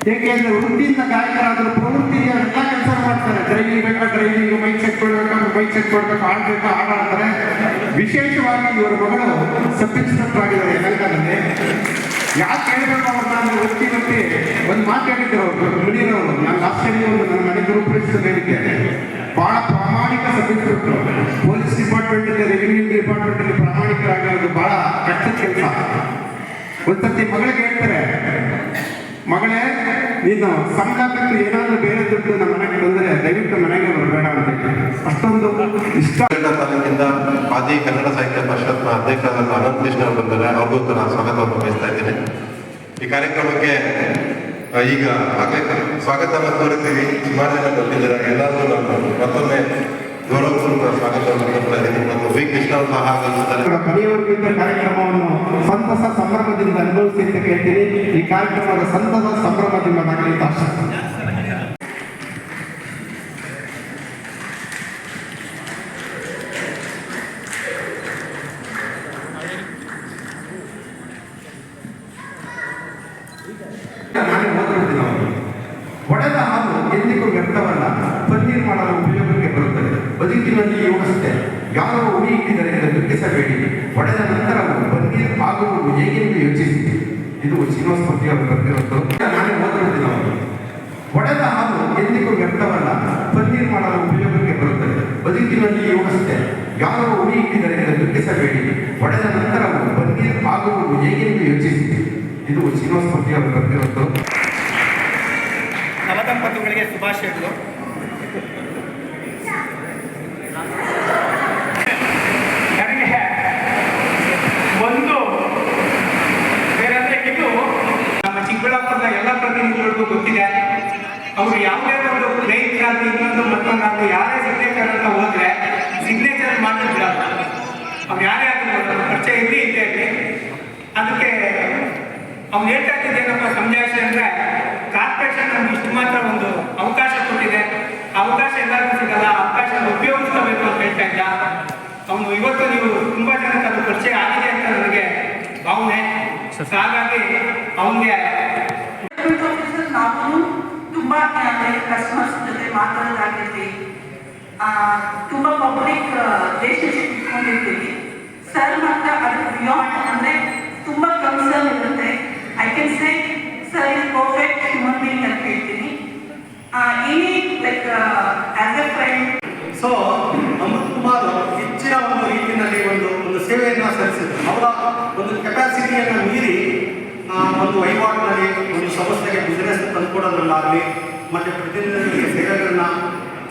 ಏಕೆಂದ್ರೆ ವೃತ್ತಿಯಿಂದ ಗಾಯಕರಾದರೂ ಪ್ರವೃತ್ತಿಗೆ ಎಲ್ಲ ಕೆಲಸ ಮಾಡ್ತಾರೆ. ಡ್ರೈವಿಂಗ್ ಬೇಕಾ ಡ್ರೈವಿಂಗ್ ಬೈಕ್ ಸೆಟ್ ಕೊಡ್ಬೇಕು ಬೈಕ್ ಸೆಟ್ ಕೊಡ್ಬೇಕು ಆಡ್ಬೇಕು ಆಡಾಡ್ತಾರೆ ವಿಶೇಷವಾಗಿ ಇವರ ಮಗಳು ಸಬ್ ಆಗಿದ್ದಾರೆ ಯಲಹಂಕದಲ್ಲಿ ಯಾಕೆ ಹೇಳ್ಬೇಕು ಅವ್ರನ್ನ ಅಂದ್ರೆ ವೃತ್ತಿ ಮತ್ತೆ ಒಂದು ಮಾತು ಅವರು ಮುನಿರವರು ನಾನು ಲಾಸ್ಟ್ ಟೈಮ್ ನನ್ನ ಮನೆ ಗುರುಪಡಿಸಿದ ಹೇಳಿದ್ದೇನೆ ಬಹಳ ಪ್ರಾಮಾಣಿಕ sub police department revenue department ಅಲ್ಲಿ ಪ್ರಾಮಾಣಿಕರಾಗಿರೋದು ಬಹಳ ಕಷ್ಟದ ಕೆಲಸ. ಒಂದ್ಸತಿ ಮಗಳಿಗೆ ಹೇಳ್ತಾರೆ ಮಗಳೇ ನೀನು ಸಂಬಳ ಬಿಟ್ಟು ಏನಾದರೂ ಬೇರೆ ದುಡ್ಡು ನಮ್ಮ ಮನೆಗೆ ಬಂದರೆ ದಯವಿಟ್ಟು ಮನೆಗೆ ಬರಬೇಡ ಅಂತ ಅಷ್ಟೊಂದು ಇಷ್ಟ. ತಾಲೂಕಿಂದ ಆದಿ ಕನ್ನಡ ಸಾಹಿತ್ಯ ಪರಿಷತ್ನ ಅಧ್ಯಕ್ಷರಾದ ಅನಂತ ಕೃಷ್ಣ ಅವರು ಬಂದರೆ ಅವ್ರಿಗೂ ನಾನು ಸ್ವಾಗತವನ್ನು ಬಯಸ್ತಾ ಇದ್ದೀನಿ. ಈ ಕಾರ್ಯಕ್ರಮಕ್ಕೆ ಈಗ ಆಗಲೇ ಸ್ವಾಗತವನ್ನು ಕೋರುತ್ತೀವಿ ಸುಮಾರು ಜನ ಬಂದಿದ್ದಾರೆ ಎಲ್ಲರೂ ನಾನು ಮತ್ತೊಮ್ಮೆ ಗೌರವಪೂರ್ವಕ ಸ್ವಾಗತವನ್ನು ಕೋರ್ತಾ ಇದ್ದೀನಿ. ಮತ್ತು ವಿ ಕೃಷ್ಣ ಅವರು ಸಹ ಕಾರ್ಯಕ್ರಮವನ್ನು ಸಂತಸ ಸಂಭ್ರಮದಿಂದ ಅನುಭವಿಸಿ ಅಂತ ಕೇಳ್ತೀನಿ. ಈ ಕಾರ್ಯಕ್ರಮದ ಸಂತಸ ಸಂಭ್ರಮದಿಂದ ಮಾಡಲಿಕ್ಕೆ ಆಶೆ. ಒಡೆದ ಹಾಲು ಎಂದಿಗೂ ವ್ಯರ್ಥವಲ್ಲ ಪನ್ನೀರ್ ಮಾಡಲು ಉಪಯೋಗಕ್ಕೆ ಬರುತ್ತದೆ. ಬದುಕಿನಲ್ಲಿ ಯೋಗಸ್ಥೆ. ಯಾರೋ ಉರಿ ಇಟ್ಟಿದರೆ ಎಂದು ದುಃಖಿಸಬೇಡಿ ಒಡೆದ ನಂತರ ಪನ್ನೀರ್ ಆಗುವುದು ಹೇಗೆಂದು ಯೋಚಿಸಿ. ಇದು ಶ್ರೀನಿವಾಸ ಮೂರ್ತಿ ಅವರು ಬರೆದಿರೋದು ನಾನೇ ಓದ್ಬಿಡ್ತೀನಿ ಅವರು ಒಡೆದ ಹಾಲು ಎಂದಿಗೂ ವ್ಯರ್ಥವಲ್ಲ ಪನ್ನೀರ್ ಮಾಡಲು ಉಪಯೋಗಕ್ಕೆ ಬರುತ್ತದೆ. ಬದುಕಿನಲ್ಲಿ ಯೋಗಿಸಿದೆ ಯಾರೋ ಉರಿ ಇಟ್ಟಿದರೆ ಎಂದು ದುಃಖಿಸಬೇಡಿ ಒಡೆದ ನಂತರ ಪನ್ನೀರ್ ಆಗುವುದು ಹೇಗೆಂದು ಯೋಚಿಸಿ. ಇದು ಶ್ರೀನಿವಾಸ ಮೂರ್ತಿ ಅವರು ಬರೆದಿರೋದು ನವದಂಪತಿಗಳಿಗೆ ಶುಭಾಶಯಗಳು ನನಗೆ ಒಂದು ಬೇರೆಂದ್ರೆ ಇದು ನಮ್ಮ ಚಿಕ್ಕಬಳ್ಳಾಪುರದ ಎಲ್ಲ ಪ್ರತಿನಿಧಿಗಳಿಗೂ ಗೊತ್ತಿದೆ ಅವರು ಯಾವುದೇ ಒಂದು ಬ್ರೇಕ್ ಆಗಲಿ ಮತ್ತೊಂದಾಗಲಿ ಯಾರೇ ಸಿಗ್ನೇಚರ್ ಅಂತ ಹೋದ್ರೆ ಸಿಗ್ನೇಚರ್ ಮಾಡಿದ್ರ ಅವ್ರು ಯಾರೇ ಆಗಲಿ ಅವ್ರ ಪರಿಚಯ ಇಲ್ಲಿ ಇದ್ದೇ ಇರಲಿ. ಅದಕ್ಕೆ ಅವ್ನು ಹೇಳ್ತಾ ಇದ್ದೇನಪ್ಪ ಏನಪ್ಪ ಸಂಜಾಯಿಸಿ ಅಂದ್ರೆ ಕಾರ್ಪೊರೇಷನ್ ನಮ್ಗೆ ಇಷ್ಟು ಮಾತ್ರ ಒಂದು ಅವಕಾಶ ಕೊಟ್ಟಿದೆ. ಆ ಅವಕಾಶ ಎಲ್ಲರಿಗೂ ಸಿಗಲ್ಲ ಅವಕಾಶ ಉಪಯೋಗಿಸ್ಕೋಬೇಕು ಅಂತ ಹೇಳ್ತಾ ಇದ್ದ. ಅವನು ಇವತ್ತು ನೀವು ತುಂಬಾ ಜನಕ್ಕೆ ಅದು ಪರಿಚಯ ಆಗಿದೆ ಅಂತ ನನಗೆ ಭಾವನೆ. ಸೊ ಹಾಗಾಗಿ ಅವನಿಗೆ ನಾವು ತುಂಬ ಕಸ್ಟಮರ್ಸ್ ಮಾತಾಡೋದಾಗಿರ್ಲಿ ತುಂಬ ಪಬ್ಲಿಕ್ ರಿಲೇಶನ್ಶಿಪ್ ಇಟ್ಕೊಂಡಿರ್ತೀವಿ. ಸರ್ ಮಾತ್ರ ಅದು ಬಿಯಾಂಡ್ ಅಂದರೆ ತುಂಬ ಕನ್ಸರ್ನ್ ಇರುತ್ತೆ. I can say sir is perfect human being ಅಂತ ಹೇಳ್ತೀನಿ. ಈ like as a friend so Amrit Kumar ಹೆಚ್ಚಿನ ಒಂದು ರೀತಿಯಲ್ಲಿ ಒಂದು ಒಂದು ಸೇವೆಯನ್ನು ಸಲ್ಲಿಸಿದ್ರು. ಅವರ ಒಂದು ಕೆಪಾಸಿಟಿಯನ್ನು ಮೀರಿ ಒಂದು ವಹಿವಾಟಿನಲ್ಲಿ ಒಂದು ಸಂಸ್ಥೆಗೆ ಬಿಸಿನೆಸ್ ತಂದುಕೊಡೋದ್ರಲ್ಲಾಗಲಿ ಮತ್ತು ಪ್ರತಿನಿಧಿಗಳಿಗೆ ಸೇವೆಗಳನ್ನ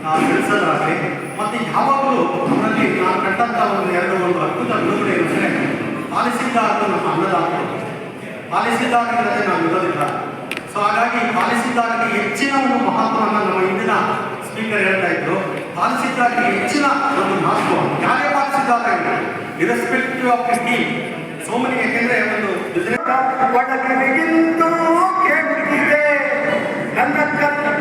ಸಲ್ಲಿಸೋದಾಗಲಿ ಮತ್ತು ಯಾವಾಗಲೂ ಅವರಲ್ಲಿ ನಾನು ಕಂಡಂಥ ಒಂದು ಎರಡು, ಒಂದು ಅದ್ಭುತ ಗುಣಗಳು ಏನಂದರೆ ಪಾಲಿಸಿದ್ದಾರರು ನಮ್ಮ ಅನ್ನದಾತರು ಪಾಲಿಸಿದ್ದಾರರಿಲ್ಲದೆ ನಾನು ಇರೋದಿಲ್ಲ. ಸೊ ಹಾಗಾಗಿ ಪಾಲಿಸಿದ್ದಾರರಿಗೆ ಹೆಚ್ಚಿನ ಒಂದು ಮಹತ್ವವನ್ನು ನಮ್ಮ ಹಿಂದಿನ ಸ್ಪೀಕರ್ ಹೇಳ್ತಾ ಇದ್ರು. ಪಾಲಿಸಿದ್ದಾರರಿಗೆ ಹೆಚ್ಚಿನ ಒಂದು ಮಹತ್ವ. ಯಾರೇ ಪಾಲಿಸಿದ್ದಾರೆ ಇರೆಸ್ಪೆಕ್ಟಿವ್ ಆಫ್ ದಿ ಟೀಮ್ ಸೋಮನಿ ಯಾಕೆಂದ್ರೆ ಒಂದು ಒಡಗಿರಿಗಿಂದು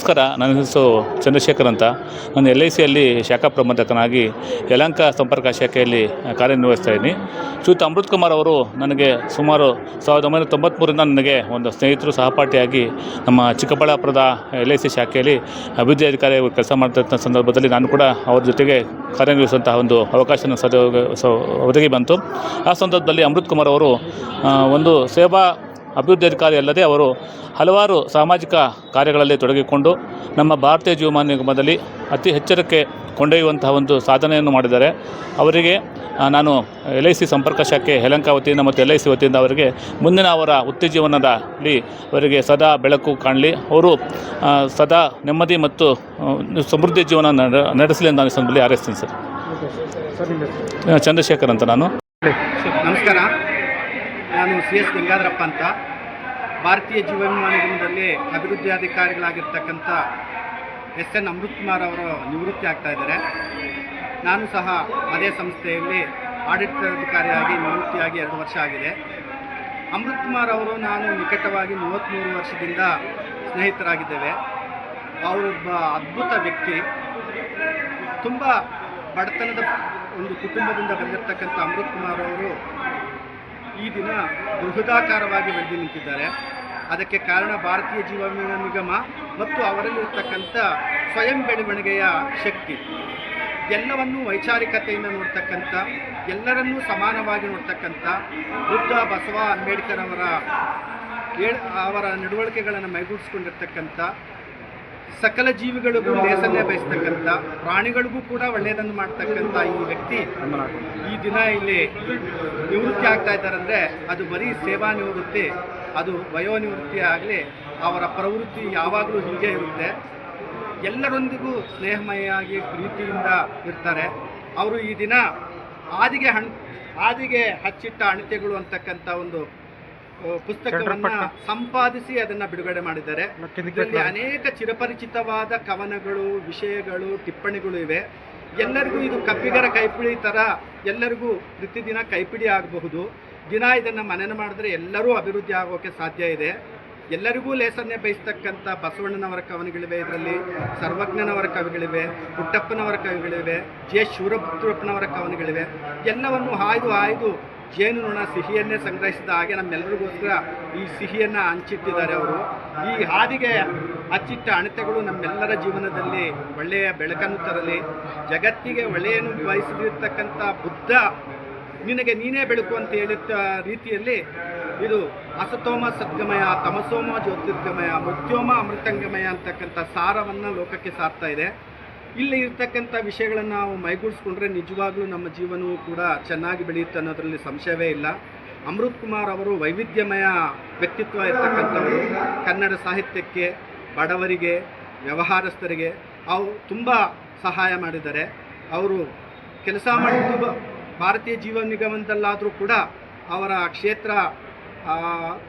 ನಮಸ್ಕಾರ. ನನ್ನ ಹೆಸರು ಚಂದ್ರಶೇಖರ್ ಅಂತ. ನಾನು ಎಲ್ ಐ ಸಿಯಲ್ಲಿ ಶಾಖಾ ಪ್ರಬಂಧಕನಾಗಿ ಯಲಂಕ ಸಂಪರ್ಕ ಶಾಖೆಯಲ್ಲಿ ಕಾರ್ಯನಿರ್ವಹಿಸ್ತಾ ಇದ್ದೀನಿ. ಶ್ರೀಯುತ ಅಮೃತ್ ಕುಮಾರ್ ಅವರು ನನಗೆ ಸುಮಾರು ಸಾವಿರದ ಒಂಬೈನೂರ ತೊಂಬತ್ತ್ಮೂರಿಂದ ನನಗೆ ಒಂದು ಸ್ನೇಹಿತರು, ಸಹಪಾಠಿಯಾಗಿ ನಮ್ಮ ಚಿಕ್ಕಬಳ್ಳಾಪುರದ ಎಲ್ ಐ ಸಿ ಶಾಖೆಯಲ್ಲಿ ಅಭಿವೃದ್ಧಿ ಅಧಿಕಾರಿ ಕೆಲಸ ಮಾಡ್ತಿದ್ದ ಸಂದರ್ಭದಲ್ಲಿ ನಾನು ಕೂಡ ಅವ್ರ ಜೊತೆಗೆ ಕಾರ್ಯನಿರ್ವಹಿಸುವಂತಹ ಒಂದು ಅವಕಾಶ ಸದ ಒದಗಿ ಬಂತು. ಆ ಸಂದರ್ಭದಲ್ಲಿ ಅಮೃತ್ ಕುಮಾರ್ ಅವರು ಒಂದು ಸೇವಾ ಅಭಿವೃದ್ಧಿ ಅಧಿಕಾರಿ ಅಲ್ಲದೆ ಅವರು ಹಲವಾರು ಸಾಮಾಜಿಕ ಕಾರ್ಯಗಳಲ್ಲಿ ತೊಡಗಿಕೊಂಡು ನಮ್ಮ ಭಾರತೀಯ ಜೀವಮಾನ ನಿಗಮದಲ್ಲಿ ಅತಿ ಎಚ್ಚರಕ್ಕೆ ಕೊಂಡೊಯ್ಯುವಂತಹ ಒಂದು ಸಾಧನೆಯನ್ನು ಮಾಡಿದ್ದಾರೆ. ಅವರಿಗೆ ನಾನು ಎಲ್ ಐ ಸಿ ಸಂಪರ್ಕ ಶಾಖೆ ಹೆಲಂಕ ವತಿಯಿಂದ ಮತ್ತು ಎಲ್ ಐ ಸಿ ವತಿಯಿಂದ ಅವರಿಗೆ ಮುಂದಿನ ಅವರ ಉತ್ತೇಜೀವನದಲ್ಲಿ ಅವರಿಗೆ ಸದಾ ಬೆಳಕು ಕಾಣಲಿ. ಅವರು ಸದಾ ನೆಮ್ಮದಿ ಮತ್ತು ಸಮೃದ್ಧಿ ಜೀವನ ನಡೆಸಲಿ ಅಂತ ಸಂದರ್ಭದಲ್ಲಿ ಹಾರೈಸ್ತೀನಿ ಸರ್. ಚಂದ್ರಶೇಖರ್ ಅಂತ ನಾನು. ನಮಸ್ಕಾರ. ನಾನು ಸಿ ಎಸ್ ಗಂಗಾಧರಪ್ಪ ಅಂತ ಭಾರತೀಯ ಜೀವ ವಿಮಾ ನಿಗಮದಲ್ಲಿ ಅಭಿವೃದ್ಧಿ ಅಧಿಕಾರಿಗಳಾಗಿರ್ತಕ್ಕಂಥ ಎಸ್ ಎನ್ ಅಮೃತ್ ಕುಮಾರ್ ಅವರು ನಿವೃತ್ತಿ ಆಗ್ತಾ ಇದ್ದಾರೆ. ನಾನು ಸಹ ಅದೇ ಸಂಸ್ಥೆಯಲ್ಲಿ ಆಡಳಿತಾಧಿಕಾರಿಯಾಗಿ ನಿವೃತ್ತಿಯಾಗಿ ಎರಡು ವರ್ಷ ಆಗಿದೆ. ಅಮೃತ್ ಕುಮಾರ್ ಅವರು ನಾನು ನಿಕಟವಾಗಿ ಮೂವತ್ತ್ಮೂರು ವರ್ಷದಿಂದ ಸ್ನೇಹಿತರಾಗಿದ್ದೇವೆ. ಅವರೊಬ್ಬ ಅದ್ಭುತ ವ್ಯಕ್ತಿ. ತುಂಬ ಬಡತನದ ಒಂದು ಕುಟುಂಬದಿಂದ ಬಂದಿರತಕ್ಕಂಥ ಅಮೃತ್ ಕುಮಾರ್ ಅವರು ಈ ದಿನ ಬೃಹದಾಕಾರವಾಗಿ ಬೆಳೆದು ನಿಂತಿದ್ದಾರೆ. ಅದಕ್ಕೆ ಕಾರಣ ಭಾರತೀಯ ಜೀವ ವಿಮಾ ನಿಗಮ ಮತ್ತು ಅವರಲ್ಲಿರ್ತಕ್ಕಂಥ ಸ್ವಯಂ ಬೆಳವಣಿಗೆಯ ಶಕ್ತಿ. ಎಲ್ಲವನ್ನೂ ವೈಚಾರಿಕತೆಯಿಂದ ನೋಡ್ತಕ್ಕಂಥ, ಎಲ್ಲರನ್ನೂ ಸಮಾನವಾಗಿ ನೋಡ್ತಕ್ಕಂಥ ಬುದ್ಧ ಬಸವ ಅಂಬೇಡ್ಕರ್ ಅವರ ಅವರ ನಡವಳಿಕೆಗಳನ್ನು ಮೈಗೂಡಿಸ್ಕೊಂಡಿರ್ತಕ್ಕಂಥ ಸಕಲ ಜೀವಿಗಳಿಗೂ ಲೇಸನ್ನೇ ಬಯಸ್ತಕ್ಕಂಥ, ಪ್ರಾಣಿಗಳಿಗೂ ಕೂಡ ಒಳ್ಳೆಯದನ್ನು ಮಾಡ್ತಕ್ಕಂಥ ಈ ವ್ಯಕ್ತಿ ಈ ದಿನ ಇಲ್ಲಿ ನಿವೃತ್ತಿ ಆಗ್ತಾ ಇದ್ದಾರೆ ಅದು ಬರೀ ಸೇವಾ ನಿವೃತ್ತಿ, ಅದು ವಯೋನಿವೃತ್ತಿ ಆಗಲಿ, ಅವರ ಪ್ರವೃತ್ತಿ ಯಾವಾಗಲೂ ಹೀಗೆ ಇರುತ್ತೆ. ಎಲ್ಲರೊಂದಿಗೂ ಸ್ನೇಹಮಯವಾಗಿ ಪ್ರೀತಿಯಿಂದ ಇರ್ತಾರೆ. ಅವರು ಈ ದಿನ ಆದಿಗೆ ಹಣ್ ಆದಿಗೆ ಹಚ್ಚಿಟ್ಟ ಅಣತೆಗಳು ಅಂತಕ್ಕಂಥ ಒಂದು ಪುಸ್ತಕವನ್ನ ಸಂಪಾದಿಸಿ ಅದನ್ನ ಬಿಡುಗಡೆ ಮಾಡಿದ್ದಾರೆ. ಇದರಲ್ಲಿ ಅನೇಕ ಚಿರಪರಿಚಿತವಾದ ಕವನಗಳು ವಿಷಯಗಳು ಟಿಪ್ಪಣಿಗಳು ಇವೆ. ಎಲ್ಲರಿಗೂ ಇದು ಕಬ್ಬಿಗರ ಕೈಪಿಡಿ ತರ ಎಲ್ಲರಿಗೂ ಪ್ರತಿದಿನ ಕೈಪಿಡಿ ಆಗಬಹುದು. ದಿನ ಇದನ್ನು ಮನನ ಮಾಡಿದ್ರೆ ಎಲ್ಲರೂ ಅಭಿವೃದ್ಧಿ ಆಗೋಕೆ ಸಾಧ್ಯ ಇದೆ. ಎಲ್ಲರಿಗೂ ಲೇಸನ್ನೇ ಬಯಸ್ತಕ್ಕಂಥ ಬಸವಣ್ಣನವರ ಕವನಗಳಿವೆ ಇದರಲ್ಲಿ ಸರ್ವಜ್ಞನವರ ಕವಿಗಳಿವೆ ಪುಟ್ಟಪ್ಪನವರ ಕವಿಗಳಿವೆ ಜೆ. ಶಿವರಪುತ್ರಪ್ಪನವರ ಕವನಗಳಿವೆ. ಎಲ್ಲವನ್ನು ಆಯ್ದು ಆಯ್ದು ಜೇನು ನೊಣ ಸಿಹಿಯನ್ನೇ ಸಂಗ್ರಹಿಸಿದ ಹಾಗೆ ನಮ್ಮೆಲ್ಲರಿಗೋಸ್ಕರ ಈ ಸಿಹಿಯನ್ನು ಹಂಚಿಟ್ಟಿದ್ದಾರೆ ಅವರು. ಈ ಹಾದಿಗೆ ಅಚ್ಚಿಟ್ಟ ಅಣತೆಗಳು ನಮ್ಮೆಲ್ಲರ ಜೀವನದಲ್ಲಿ ಒಳ್ಳೆಯ ಬೆಳಕನ್ನು ತರಲಿ. ಜಗತ್ತಿಗೆ ಒಳ್ಳೆಯನ್ನು ಬಯಸದಿರ್ತಕ್ಕಂಥ ಬುದ್ಧ ನಿನಗೆ ನೀನೇ ಬೆಳಕು ಅಂತ ಹೇಳಿದ ರೀತಿಯಲ್ಲಿ ಇದು ಅಸತೋಮ ಸದ್ಗಮಯ, ತಮಸೋಮ ಜ್ಯೋತಿರ್ಗಮಯ, ಮೃತ್ಯೋಮ ಅಮೃತಂಗಮಯ ಅಂತಕ್ಕಂಥ ಸಾರವನ್ನು ಲೋಕಕ್ಕೆ ಸಾರ್ತಾ ಇದೆ. ಇಲ್ಲಿ ಇರ್ತಕ್ಕಂಥ ವಿಷಯಗಳನ್ನು ನಾವು ಮೈಗೂಡಿಸ್ಕೊಂಡ್ರೆ ನಿಜವಾಗ್ಲೂ ನಮ್ಮ ಜೀವನವೂ ಕೂಡ ಚೆನ್ನಾಗಿ ಬೆಳೆಯುತ್ತೆ ಅನ್ನೋದರಲ್ಲಿ ಸಂಶಯವೇ ಇಲ್ಲ. ಅಮೃತ್ ಕುಮಾರ್ ಅವರು ವೈವಿಧ್ಯಮಯ ವ್ಯಕ್ತಿತ್ವ ಇರ್ತಕ್ಕಂಥವರು. ಕನ್ನಡ ಸಾಹಿತ್ಯಕ್ಕೆ, ಬಡವರಿಗೆ, ವ್ಯವಹಾರಸ್ಥರಿಗೆ ಅವು ತುಂಬ ಸಹಾಯ ಮಾಡಿದ್ದಾರೆ. ಅವರು ಕೆಲಸ ಮಾಡಿದ್ದು ಭಾರತೀಯ ಜೀವ ನಿಗಮದಲ್ಲಾದರೂ ಕೂಡ ಅವರ ಕ್ಷೇತ್ರ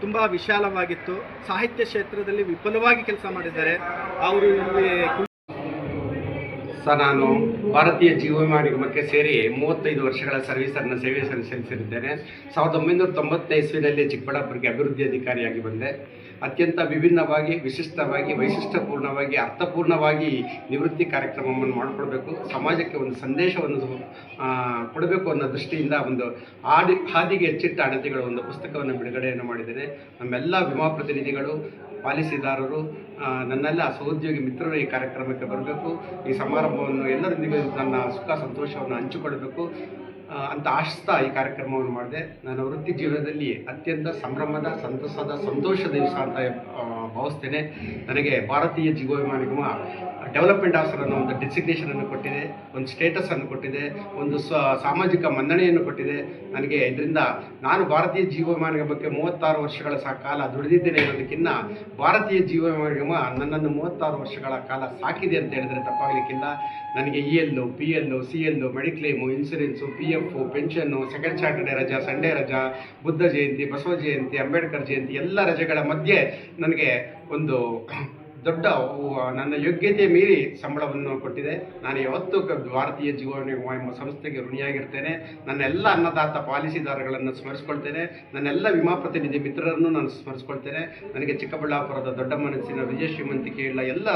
ತುಂಬ ವಿಶಾಲವಾಗಿತ್ತು. ಸಾಹಿತ್ಯ ಕ್ಷೇತ್ರದಲ್ಲಿ ವಿಫಲವಾಗಿ ಕೆಲಸ ಮಾಡಿದ್ದಾರೆ. ಅವರು ಇಲ್ಲಿ ಸರ್ ನಾನು ಭಾರತೀಯ ಜೀವ ವಿಮಾ ನಿಗಮಕ್ಕೆ ಸೇರಿ ಮೂವತ್ತೈದು ವರ್ಷಗಳ ಸರ್ವಿಸನ್ನು ಸೇವೆ ಸಲ್ಲಿಸಿದ್ದೇನೆ ಸಾವಿರದ ಒಂಬೈನೂರ ತೊಂಬತ್ತನೇ ಇಸ್ವಿನಲ್ಲಿ ಚಿಕ್ಕಬಳ್ಳಾಪುರಕ್ಕೆ ಅಭಿವೃದ್ಧಿ ಅಧಿಕಾರಿಯಾಗಿ ಬಂದೆ. ಅತ್ಯಂತ ವಿಭಿನ್ನವಾಗಿ, ವಿಶಿಷ್ಟವಾಗಿ, ವೈಶಿಷ್ಟ್ಯಪೂರ್ಣವಾಗಿ, ಅರ್ಥಪೂರ್ಣವಾಗಿ ನಿವೃತ್ತಿ ಕಾರ್ಯಕ್ರಮವನ್ನು ಮಾಡಿಕೊಡ್ಬೇಕು, ಸಮಾಜಕ್ಕೆ ಒಂದು ಸಂದೇಶವನ್ನು ಕೊಡಬೇಕು ಅನ್ನೋ ದೃಷ್ಟಿಯಿಂದ ಒಂದು ಹಾದಿ, ಹಾದಿಗೆ ಹೆಚ್ಚಿಟ್ಟ ಅಣತಿಗಳ ಒಂದು ಪುಸ್ತಕವನ್ನು ಬಿಡುಗಡೆಯನ್ನು ಮಾಡಿದ್ದೇನೆ. ನಮ್ಮೆಲ್ಲ ವಿಮಾ ಪ್ರತಿನಿಧಿಗಳು, ಪಾಲಿಸಿದಾರರು ನನ್ನೆಲ್ಲ ಸಹೋದ್ಯೋಗಿ ಮಿತ್ರರು ಈ ಕಾರ್ಯಕ್ರಮಕ್ಕೆ ಬರಬೇಕು. ಈ ಸಮಾರಂಭವನ್ನು ಎಲ್ಲರೊಂದಿಗೆ ನನ್ನ ಸುಖ ಸಂತೋಷವನ್ನು ಹಂಚಿಕೊಳ್ಳಬೇಕು ಅಂತ ಆಶಿಸ್ತಾ ಈ ಕಾರ್ಯಕ್ರಮವನ್ನು ಮಾಡಿದೆ. ನನ್ನ ವೃತ್ತಿ ಜೀವನದಲ್ಲಿ ಅತ್ಯಂತ ಸಂಭ್ರಮದ, ಸಂತಸದ, ಸಂತೋಷದ ದಿವಸ ಅಂತ ಭಾವಿಸ್ತೇನೆ. ನನಗೆ ಭಾರತೀಯ ಜೀವ ವಿಮಾ ನಿಗಮ ಡೆವಲಪ್ಮೆಂಟ್ ಆಫೀಸರ್ ಅನ್ನೋ ಒಂದು ಡೆಸಿಗ್ನೇಷನ್ ಅನ್ನು ಕೊಟ್ಟಿದೆ. ಒಂದು ಸ್ಟೇಟಸ್ ಅನ್ನು ಕೊಟ್ಟಿದೆ. ಒಂದು ಸ್ವ, ಸಾಮಾಜಿಕ ಮನ್ನಣೆಯನ್ನು ಕೊಟ್ಟಿದೆ. ನನಗೆ ಇದರಿಂದ ನಾನು ಭಾರತೀಯ ಜೀವ ವಿಮಾ ನಿಗಮಕ್ಕೆ ಮೂವತ್ತಾರು ವರ್ಷಗಳ ಸಹ ಕಾಲ ದುಡಿದಿದ್ದೇನೆ ಅನ್ನೋದಕ್ಕಿಂತ ಭಾರತೀಯ ಜೀವ ವಿಮಾ ನಿಗಮ ನನ್ನನ್ನು ಮೂವತ್ತಾರು ವರ್ಷಗಳ ಕಾಲ ಸಾಕಿದೆ ಅಂತ ಹೇಳಿದ್ರೆ ತಪ್ಪಾಗಲಿಕ್ಕಿಲ್ಲ. ನನಗೆ ಇ ಎಲ್ಲು P L C L mediclaim insurance P F pension second Saturday ರಜಾ ಸಂಡೇ ರಜಾ, ಬುದ್ಧ ಜಯಂತಿ, ಬಸವ ಜಯಂತಿ, ಅಂಬೇಡ್ಕರ್ ಜಯಂತಿ, ಎಲ್ಲ ರಜೆಗಳ ಮಧ್ಯೆ ನನಗೆ ಒಂದು ದೊಡ್ಡ ನನ್ನ ಯೋಗ್ಯತೆ ಮೀರಿ ಸಂಬಳವನ್ನು ಕೊಟ್ಟಿದೆ. ನಾನು ಯಾವತ್ತೂ ಭಾರತೀಯ ಜೀವ ವಿಮಾ ಎಂಬ ಸಂಸ್ಥೆಗೆ ಋಣಿಯಾಗಿರ್ತೇನೆ. ನನ್ನ ಎಲ್ಲ ಅನ್ನದಾತ ಪಾಲಿಸಿದಾರಗಳನ್ನು ಸ್ಮರಿಸ್ಕೊಳ್ತೇನೆ. ನನ್ನೆಲ್ಲ ವಿಮಾ ಪ್ರತಿನಿಧಿ ಮಿತ್ರರನ್ನು ನಾನು ಸ್ಮರಿಸ್ಕೊಳ್ತೇನೆ. ನನಗೆ ಚಿಕ್ಕಬಳ್ಳಾಪುರದ ದೊಡ್ಡ ಮನಸ್ಸಿನ ವಿಜಯ ಶ್ರೀಮಂತಿಕೆಯುಳ್ಳ ಎಲ್ಲ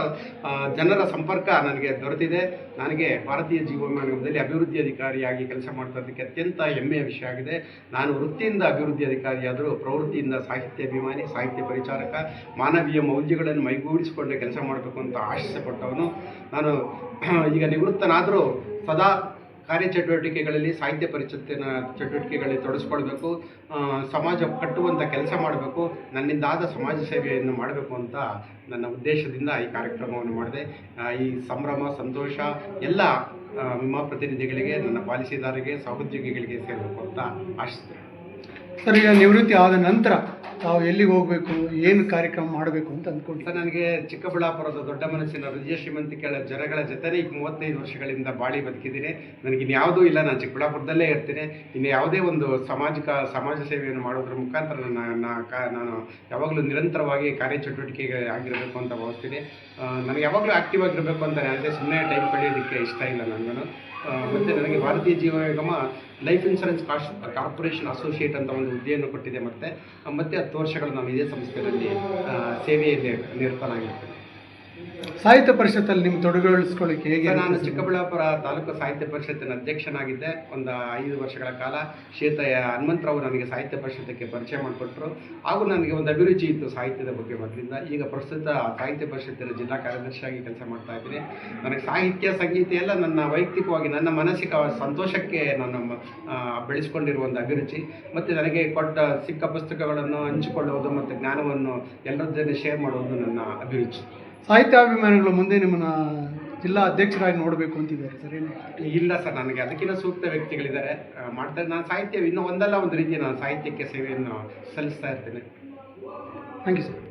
ಜನರ ಸಂಪರ್ಕ ನನಗೆ ದೊರೆತಿದೆ. ನನಗೆ ಭಾರತೀಯ ಜೀವ ವಿಮಾನದಲ್ಲಿ ಅಭಿವೃದ್ಧಿ ಅಧಿಕಾರಿಯಾಗಿ ಕೆಲಸ ಮಾಡ್ತಾ ಅತ್ಯಂತ ಹೆಮ್ಮೆಯ ವಿಷಯ ಆಗಿದೆ. ನಾನು ವೃತ್ತಿಯಿಂದ ಅಭಿವೃದ್ಧಿ ಅಧಿಕಾರಿಯಾದರೂ ಪ್ರವೃತ್ತಿಯಿಂದ ಸಾಹಿತ್ಯ ಅಭಿಮಾನಿ ಸಾಹಿತ್ಯ ಪರಿಚಾರಕ, ಮಾನವೀಯ ಮೌಲ್ಯಗಳನ್ನು ಮೈಗೂಡಿಸಿಕೊಂಡು ಕೆಲಸ ಮಾಡಬೇಕು ಅಂತ ಆಶಿಸೆ ಪಟ್ಟವನು ನಾನು. ಈಗ ನಿವೃತ್ತನಾದರೂ ಸದಾ ಕಾರ್ಯಚಟುವಟಿಕೆಗಳಲ್ಲಿ ಸಾಹಿತ್ಯ ಪರಿಷತ್ತಿನ ಚಟುವಟಿಕೆಗಳಲ್ಲಿ ತೊಡಗಿಸ್ಕೊಳ್ಬೇಕು. ಆ, ಸಮಾಜ ಕಟ್ಟುವಂಥ ಕೆಲಸ ಮಾಡಬೇಕು. ನನ್ನಿಂದಾದ ಸಮಾಜ ಸೇವೆಯನ್ನು ಮಾಡಬೇಕು ಅಂತ ನನ್ನ ಉದ್ದೇಶದಿಂದ ಈ ಕಾರ್ಯಕ್ರಮವನ್ನು ಮಾಡಿದೆ. ಈ ಸಂಭ್ರಮ ಸಂತೋಷ ಎಲ್ಲ ವಿಮಾ ಪ್ರತಿನಿಧಿಗಳಿಗೆ ನನ್ನ ಪಾಲಿಸಿದಾರರಿಗೆ ಸಹೋದ್ಯೋಗಿಗಳಿಗೆ ಸೇರಬೇಕು ಅಂತ ಆಶಿಸ್ತೇನೆ. ಸರ್, ಈಗ ನಿವೃತ್ತಿ ಆದ ನಂತರ ತಾವು ಎಲ್ಲಿಗೆ ಹೋಗಬೇಕು, ಏನು ಕಾರ್ಯಕ್ರಮ ಮಾಡಬೇಕು ಅಂತ ಅಂದ್ಕೊಂಡು ನನಗೆ ಚಿಕ್ಕಬಳ್ಳಾಪುರದ ದೊಡ್ಡ ಮನಸ್ಸಿನ ಹೃದಯ ಶ್ರೀಮಂತಿಕೆಗಳ ಜನಗಳ ಜೊತೆನೇ ಈಗ ಮೂವತ್ತೈದು ವರ್ಷಗಳಿಂದ ಬಾಳಿ ಬದುಕಿದ್ದೀನಿ. ನನಗೆ ಇನ್ಯಾವುದೂ ಇಲ್ಲ, ನಾನು ಚಿಕ್ಕಬಳ್ಳಾಪುರದಲ್ಲೇ ಇರ್ತೀನಿ. ಇನ್ನು ಯಾವುದೇ ಒಂದು ಸಾಮಾಜಿಕ, ಸಮಾಜ ಸೇವೆಯನ್ನು ಮಾಡೋದ್ರ ಮುಖಾಂತರ ನನ್ನ ನಾನು ಯಾವಾಗಲೂ ನಿರಂತರವಾಗಿ ಕಾರ್ಯಚಟುವಟಿಕೆಗೆ ಆಗಿರಬೇಕು ಅಂತ ಭಾವಿಸ್ತೀನಿ. ನನಗೆ ಯಾವಾಗಲೂ ಆಕ್ಟಿವ್ ಆಗಿರಬೇಕು ಅಂತ ಯಾವುದೇ ಸುಮ್ಮನೆ ಟೈಮ್ ಕಳೆಯೋದಕ್ಕೆ ಇಷ್ಟ ಇಲ್ಲ ನನಗೂ ಮತ್ತು ನನಗೆ ಭಾರತೀಯ ಜೀವ ನಿಗಮ ಲೈಫ್ ಇನ್ಶೂರೆನ್ಸ್ ಕಾಶ್ ಕಾರ್ಪೊರೇಷನ್ ಅಸೋಸಿಯೇಟ್ ಅಂತ ಒಂದು ಹುದ್ದೆಯನ್ನು ಕೊಟ್ಟಿದೆ ಮತ್ತು ಮತ್ತೆ ಹತ್ತು ವರ್ಷಗಳು ನಾನು ಇದೇ ಸಂಸ್ಥೆಯಲ್ಲಿ ಸೇವೆಯಲ್ಲಿ ನಿರತನಾಗಿರ್ತೇನೆ ಸಾಹಿತ್ಯ ಪರಿಷತ್ತಲ್ಲಿ ನಿಮ್ಮ ತೊಡಗಿಸ್ಕೊಳ್ಳಿಕ್ಕೆ ಹೇಗೆ ನಾನು? ಚಿಕ್ಕಬಳ್ಳಾಪುರ ತಾಲೂಕು ಸಾಹಿತ್ಯ ಪರಿಷತ್ತಿನ ಅಧ್ಯಕ್ಷನಾಗಿದ್ದೆ. ಒಂದು ಐದು ವರ್ಷಗಳ ಕಾಲ ಶ್ವೇತ ಹನುಮಂತರಾವು ನನಗೆ ಸಾಹಿತ್ಯ ಪರಿಷತ್ತಕ್ಕೆ ಪರಿಚಯ ಮಾಡಿಕೊಟ್ರು. ಹಾಗೂ ನನಗೆ ಒಂದು ಅಭಿರುಚಿ ಇತ್ತು ಸಾಹಿತ್ಯದ ಬಗ್ಗೆ ಮೊದಲಿಂದ. ಈಗ ಪ್ರಸ್ತುತ ಸಾಹಿತ್ಯ ಪರಿಷತ್ತಿನ ಜಿಲ್ಲಾ ಕಾರ್ಯದರ್ಶಿಯಾಗಿ ಕೆಲಸ ಮಾಡ್ತಾ ಇದ್ದೀನಿ. ನನಗೆ ಸಾಹಿತ್ಯ ಸಂಗೀತ ಎಲ್ಲ ನನ್ನ ವೈಯಕ್ತಿಕವಾಗಿ ನನ್ನ ಮಾನಸಿಕ ಸಂತೋಷಕ್ಕೆ ನಾನು ಮ- ಬೆಳೆಸ್ಕೊಂಡಿರುವ ಒಂದು ಅಭಿರುಚಿ. ಮತ್ತು ನನಗೆ ಕೊಟ್ಟ ಸಿಕ್ಕ ಪುಸ್ತಕಗಳನ್ನು ಹಂಚಿಕೊಳ್ಳುವುದು ಮತ್ತು ಜ್ಞಾನವನ್ನು ಎಲ್ಲರ ಜೊತೆ ಶೇರ್ ಮಾಡುವುದು ನನ್ನ ಅಭಿರುಚಿ. ಸಾಹಿತ್ಯಾಭಿಮಾನಿಗಳು ಮುಂದೆ ನಿಮ್ಮನ್ನ ಜಿಲ್ಲಾ ಅಧ್ಯಕ್ಷರಾಗಿ ನೋಡಬೇಕು ಅಂತಿದ್ದಾರೆ ಸರ್ ಏನು? ಇಲ್ಲ ಸರ್ ನನಗೆ ಅದಕ್ಕಿಂತ ಸೂಕ್ತ ವ್ಯಕ್ತಿಗಳಿದ್ದಾರೆ. ಮಾಡ್ತಾರೆ ನಾನು ಸಾಹಿತ್ಯ ಇನ್ನೂ ಒಂದಲ್ಲ ಒಂದು ರೀತಿ ನಾನು ಸಾಹಿತ್ಯಕ್ಕೆ ಸೇವೆಯನ್ನು ಸಲ್ಲಿಸ್ತಾ ಇರ್ತೇನೆ. Thank you sir